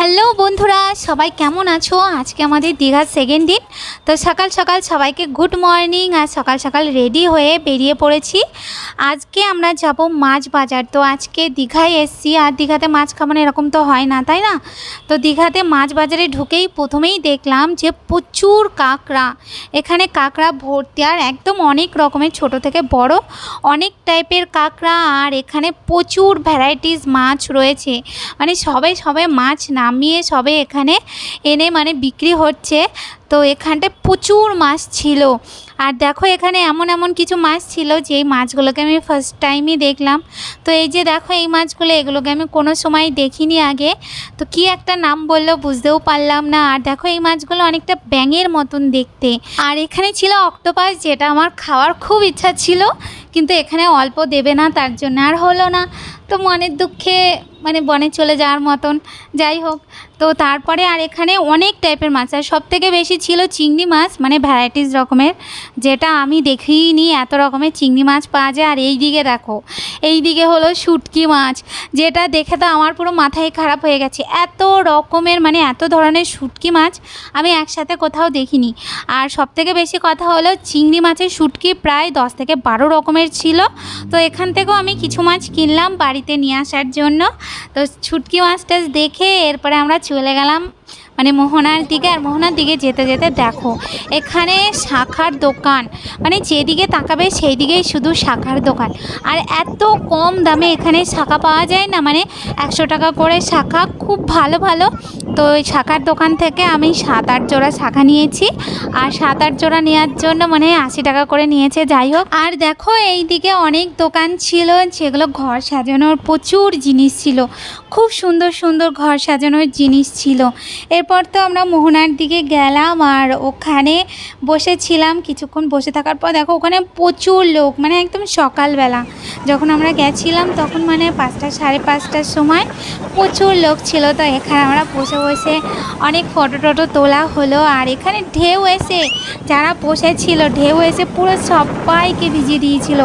Hello বন্ধুরা, সবাই কেমন আছো? আজকে আমাদের দীঘার সেকেন্ড দিন। তো সকাল সকাল সবাইকে গুড মর্নিং আর সকাল সকাল রেডি হয়ে বেরিয়ে পড়েছি। আজকে আমরা যাব মাছ বাজার। তো আজকে দীঘায় এসছি আর দীঘাতে মাছ খাবানো এরকম তো হয় না, তাই না? তো দীঘাতে মাছ বাজারে ঢুকেই প্রথমেই দেখলাম যে প্রচুর কাঁকড়া। এখানে কাঁকড়া ভর্তি আর একদম অনেক রকমের, ছোট থেকে বড় অনেক টাইপের কাঁকড়া। আর এখানে প্রচুর ভ্যারাইটিস মাছ রয়েছে। মানে সবাই সবাই মাছ নামিয়ে সবে এখানে এনে মানে বিক্রি হচ্ছে। তো এখানটায় প্রচুর মাছ ছিল। আর দেখো এখানে এমন এমন কিছু মাছ ছিল যে এই মাছগুলোকে আমি ফার্স্ট টাইমই দেখলাম। তো এই যে দেখো এই মাছগুলো, এগুলোকে আমি কোনো সময় দেখিনি আগে। তো কি একটা নাম বলল বুঝতেও পারলাম না। আর দেখো এই মাছগুলো অনেকটা ব্যাঙের মতন দেখতে। আর এখানে ছিল অক্টোপাস যেটা আমার খাওয়ার খুব ইচ্ছা ছিল। কিন্তু এখানে অল্প দেবে না, তার জন্য আর হলো না। তো মনের দুঃখে মানে বনে চলে যাওয়ার মতন। যাই হোক, তো তারপরে আর এখানে অনেক টাইপের মাছ, আর সব থেকে বেশি ছিল চিংড়ি মাছ মানে ভ্যারাইটিস রকমের, যেটা আমি দেখিনি এত রকমের চিংড়ি মাছ পাওয়া যায়। আর এই দিকে দেখো, এই দিকে হলো শুটকি মাছ, যেটা দেখে তো আমার পুরো মাথায় খারাপ হয়ে গেছে। এত রকমের মানে এত ধরনের শুটকি মাছ আমি একসাথে কোথাও দেখিনি। আর সব থেকে বেশি কথা হলো চিংড়ি মাছের শুটকি প্রায় দশ থেকে বারো রকমের ছিল। তো এখান থেকেও আমি কিছু মাছ কিনলাম বাড়িতে নিয়ে আসার জন্য। তো ছুটকি মাছ মাছটা দেখে এরপরে আমরা চলে গেলাম মানে মোহনার দিকে। আর মোহনার দিকে যেতে যেতে দেখো, এখানে শাখার দোকান। মানে যেদিকে তাকাবে সেই দিকেই শুধু শাখার দোকান। আর এত কম দামে এখানে শাখা পাওয়া যায় না মানে একশো টাকা করে শাখা। খুব ভালো ভালো। তো ওই শাখার দোকান থেকে আমি সাত, আট জোড়া শাখা নিয়েছি। আর সাত, আট জোড়া নেওয়ার জন্য মানে আশি টাকা করে নিয়েছে, যাই হোক। আর দেখো এই দিকে অনেক দোকান ছিল, সেগুলো ঘর সাজানোর প্রচুর জিনিস ছিল। খুব সুন্দর সুন্দর ঘর সাজানোর জিনিস ছিল। এরপর তো আমরা মোহনার দিকে গেলাম, আর ওখানে বসেছিলাম। কিছুক্ষণ বসে থাকার পর দেখো, ওখানে প্রচুর লোক মানে একদম সকালবেলা। যখন আমরা গেছিলাম, তখন মানে পাঁচটা, সাড়ে পাঁচটার সময় প্রচুর লোক ছিল। তো এখানে আমরা বসে বসে অনেক ফটো টটো তোলা হলো। আর এখানে ঢেউ এসে, যারা বসেছিল, ঢেউ এসে পুরো সবাইকে ভিজিয়ে দিয়েছিল।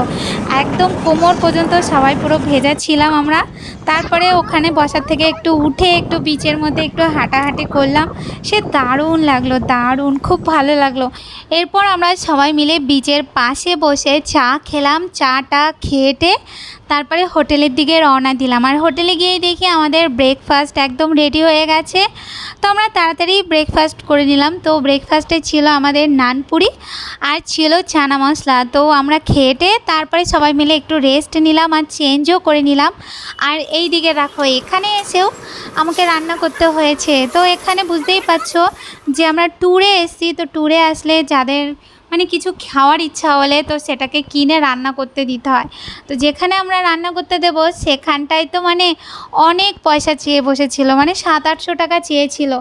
একদম কোমর পর্যন্ত সবাই পুরো ভেজা ছিলাম আমরা। তারপরে ওখানে বসার থেকে একটু উঠে একটু বিচের মধ্যে একটু হাঁটাহাঁটি করলাম। সে দারুণ লাগল, দারুণ, খুব ভালো লাগল। এরপর আমরা সবাই মিলে বিচের পাশে বসে চা খেলাম, চাটা খেয়েটে তারপরে হোটেলের দিকে রওনা দিলাম। আর হোটেলে গিয়েই দেখি আমাদের ব্রেকফাস্ট একদম রেডি হয়ে গেছে। তো আমরা তাড়াতাড়ি ব্রেকফাস্ট করে নিলাম। তো ব্রেকফাস্টে ছিল আমাদের নানপুরি আর ছিল চানা মশলা। তো আমরা খেয়েটে তারপরে সবাই মিলে একটু রেস্ট নিলাম আর চেঞ্জও করে নিলাম। আর এই দিকে রাখো, এখানে এসেও আমাকে রান্না করতে হয়েছে। তো এখানে বুঝতেই পারছ যে আমরা ট্যুরে এসেছি, তো ট্যুরে আসলে যাদের মানে কিছু খাওয়ার ইচ্ছা হলে তো সেটাকে কিনে রান্না করতে দিতে হয়। তো যেখানে আমরা রান্না করতে দেবো, সেখানটায় তো মানে অনেক পয়সা চেয়ে বসেছিল মানে সাত আটশো টাকা চেয়েছিল।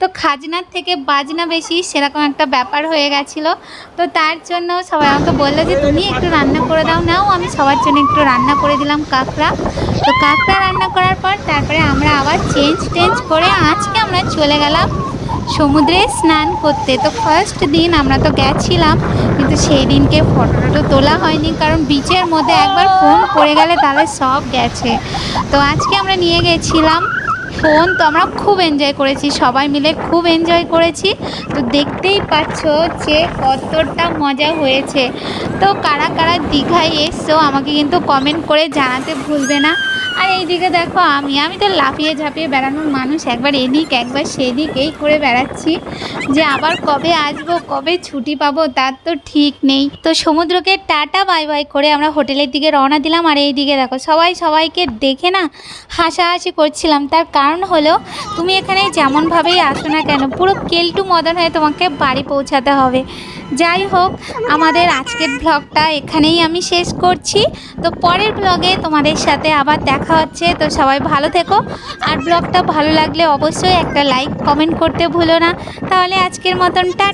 তো খাজনার থেকে বাজনা বেশি সেরকম একটা ব্যাপার হয়ে গেছিল। তো তার জন্য সবাই আমাকে বলল যে, তুমি একটু রান্না করে দাও, নাও, আমি সবার জন্য একটু রান্না করে দিলাম কাঁকড়া। তো কাঁকড়া রান্না করার পর তারপরে আমরা আবার চেঞ্জ টেঞ্জ করে আজকে আমরা চলে গেলাম সমুদ্রে স্নান করতে। তো ফার্স্ট দিন আমরা তো গেছিলাম, কিন্তু সেই দিনকে ফটো টটো তোলা হয়নি, কারণ বিচের মধ্যে একবার ফোন পড়ে গেলে তাহলে সব গেছে। তো আজকে আমরা নিয়ে গেছিলাম ফোন তো আমরা খুব এনজয় করেছি, সবাই মিলে খুব এনজয় করেছি। তো দেখতেই পাচ্ছ যে কতটা মজা হয়েছে। তো কারা কারা দীঘায় এসছো আমাকে কিন্তু কমেন্ট করে জানাতে ভুলবে না। আর এইদিকে দেখো আমি আমি তো লাফিয়ে ঝাঁপিয়ে বেড়ানোর মানুষ। একবার এদিক, একবার সেদিক, এই করে বেড়াচ্ছি যে আবার কবে আসব, কবে ছুটি পাবো, তার তো ঠিক নেই। তো সমুদ্রকে টাটা, বাই বাই করে আমরা হোটেলের দিকে রওনা দিলাম। আর এই দিকে দেখো, সবাই সবাইকে দেখে না হাসাহাসি করছিলাম। তার কারণ হলো, তুমি এখানে যেমনভাবেই আসো না কেন, পুরো কেলটু মদন হয়ে তোমাকে বাড়ি পৌঁছাতে হবে। যাই হোক, আমাদের আজকের ব্লগটা এখানেই আমি শেষ করছি। তো পরের ব্লগে তোমাদের সাথে আবার দেখা হচ্ছে। তো সবাই ভালো থেকো। আর ব্লগটা ভালো লাগলে অবশ্যই একটা লাইক কমেন্ট করতে ভুলো না। তাহলে আজকের মতন টাটা